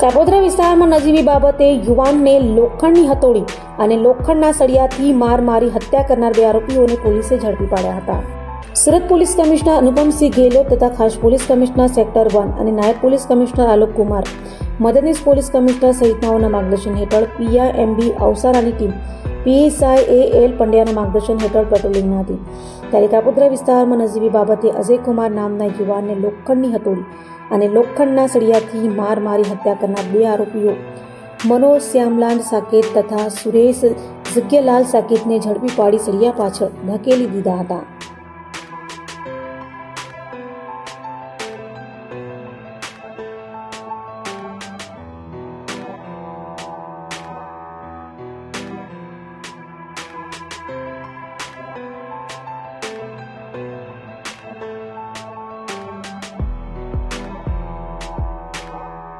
કાપોદ્રા વિસ્તારમાં નજીવી બાબતે યુવાનને લોખંડની હથોડી અને લોખંડના સળિયાથી માર મારી હત્યા કરનાર બે આરોપીઓને પોલીસે ઝડપી પાડ્યા હતા. સુરત પોલીસ કમિશનર અનુપમસિંહ ગેહલોત તથા ખાસ પોલીસ કમિશનર સેક્ટર વન અને નાયબ પોલીસ કમિશનર આલોક કુમાર, મદદનીશ પોલીસ કમિશનર સહિતનાઓના માર્ગદર્શન હેઠળ પીઆઈએમબી અવસારાની ટીમ પીએસઆઈ એ એલ પંડ્યાના માર્ગદર્શન હેઠળ પેટ્રોલિંગમાં હતી. ત્યારે કાપોદ્રા વિસ્તારમાં નજીવી બાબતે અજયકુમાર નામના યુવાનને લોખંડની હથોડી અને લોખંડના સળિયાથી માર મારી હત્યા કરનાર બે આરોપીઓ મનોજ શ્યામલાલ સાકેત તથા સુરેશ ઝગ્યલાલ સાકેતને ઝડપી પાડી સળિયા પાછળ ધકેલી દીધા હતા.